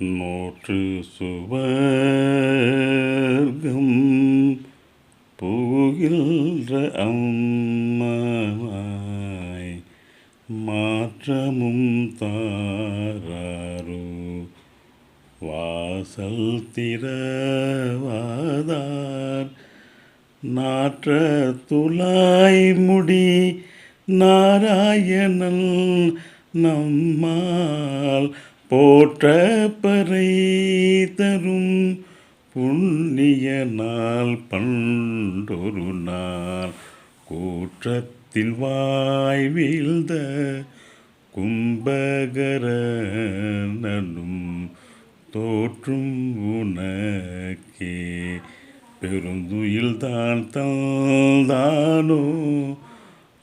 நூற்று சுவர்க்கம் புகின்ற அம்மாய் மாற்றமும் தாராரோ. வாசல் திறவாதார் நாற்ற துளாய் முடி நாராயணன் நம்மால் போற்ற பறை தரும் புண்ணிய நாள் பண்டொரு நாள். கூற்றத்தில் வாய் வீழ்ந்த கும்பகரனும் தோற்றும் உனக்கே. பெருந்துயில் தான் தந்தானோ?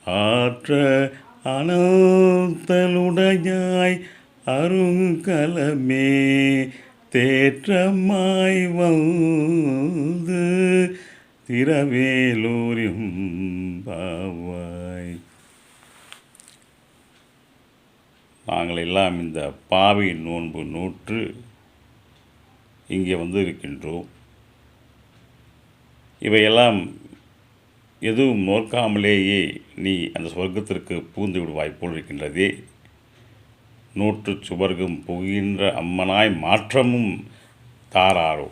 ஆற்ற அனந்தலுடையாய் அருங்கலமே தேற்றமாய் வந்து திரவேலூரியும் பாவாய். நாங்கள் எல்லாம் இந்த பாவி நோன்பு நூற்று இங்கே வந்து இருக்கின்றோம் இவையெல்லாம் எதுவும் நோக்காமலேயே நீ அந்த சொர்க்கத்திற்கு பூந்து விடுவாய் போல் இருக்கின்றதே நூற்று சுவர்க்கம் புகின்ற அம்மனாய் மாற்றமும் தாராரோ.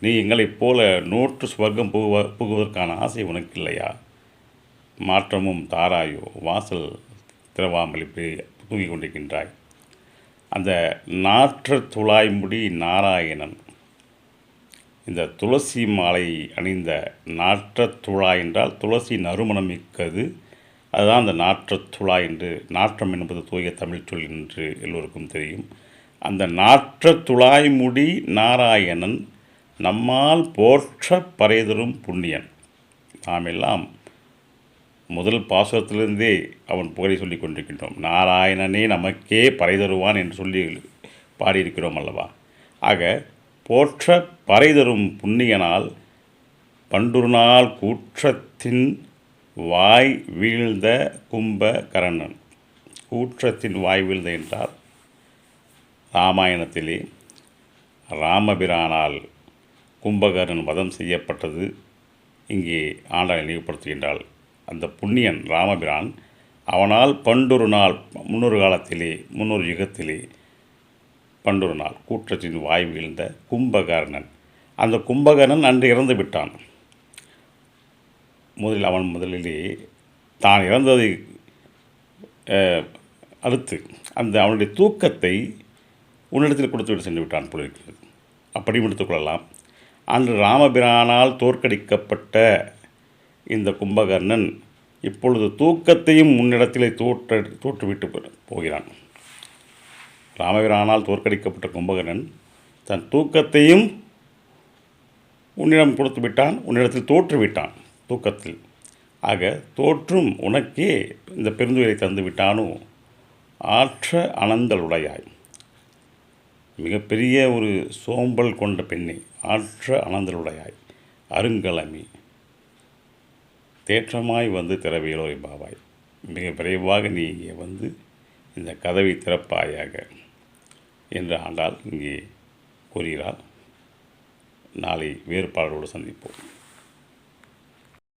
நீ எங்களைப் போல நூற்று சுவர்க்கம் புகுவ புகுவதற்கான ஆசை உனக்கு இல்லையா மாற்றமும் தாராயோ. வாசல் திறவாமல் இப்படி தூங்கிக் கொண்டிருக்கின்றாய். அந்த நாற்று துளாய்முடி நாராயணன். இந்த துளசி மாலை அணிந்த நாற்றத் துளாய் என்றால் துளசி நறுமணம் மிக்கது. அதுதான் அந்த நாற்றத்துழாய் என்று நாற்றம் என்பது தூய தமிழ் சொல் என்று எல்லோருக்கும் தெரியும். அந்த நாற்றத் துழாய் முடி நாராயணன் நம்மால் போற்ற பறைதரும் புண்ணியன். நாம் எல்லாம் முதல் பாசுரத்திலிருந்தே அவன் புகழை சொல்லி கொண்டிருக்கின்றோம். நாராயணனே நமக்கே பறை தருவான் என்று சொல்லி பாடியிருக்கிறோம் அல்லவா? ஆக போற்ற பறை தரும் புண்ணியனால் பண்டுருநாள் கூற்றத்தின் வாய் வீழ்ந்த கும்பகரணன். கூற்றத்தின் வாய் வீழ்ந்த என்றால் ராமாயணத்திலே ராமபிரானால் கும்பகர்ணன் வதம் செய்யப்பட்டது. இங்கே ஆண்டாள் நினைவுபடுத்துகின்றாள். அந்த புண்ணியன் ராமபிரான் அவனால் பண்டொரு நாள் முன்னொரு காலத்திலே முன்னொரு யுகத்திலே பண்டொரு நாள் கூற்றத்தின் வாய் வீழ்ந்த கும்பகர்ணன். அந்த கும்பகர்ணன் அன்று இறந்து விட்டான் முதலில் அவன் முதலிலே தான் இறந்ததை அறுத்து அடுத்து அந்த அவனுடைய தூக்கத்தை உன்னிடத்தில் கொடுத்துவிட்டு சென்று விட்டான் போல இருக்கிறது. அப்படியும் எடுத்துக்கொள்ளலாம் அன்று ராமபிரானால் தோற்கடிக்கப்பட்ட இந்த கும்பகர்ணன் இப்பொழுது தூக்கத்தையும் முன்னிடத்திலே தோற்ற தோற்றுவிட்டு போகிறான். ராமபிரானால் தோற்கடிக்கப்பட்ட கும்பகர்ணன் தன் தூக்கத்தையும் உன்னிடம் கொடுத்து விட்டான் உன்னிடத்தில் தோற்றுவிட்டான். தூக்கத்தில். ஆக தோற்றும் உனக்கே இந்த பெருந்துயரை தந்து விட்டானோ? ஆற்ற அனந்தலுடையாய். மிகப்பெரிய ஒரு சோம்பல் கொண்ட பெண்ணை ஆற்ற அனந்தலுடையாய். அருங்கலமி. தேற்றமாய் வந்து திறவியலோய் பாவாய் மிக விரைவாக நீ இங்கே வந்து இந்த கதவை திறப்பாயாக என்று ஆண்டால் இங்கே கூறுகிறார் நாளை வேறுபாடோடு சந்திப்போம்.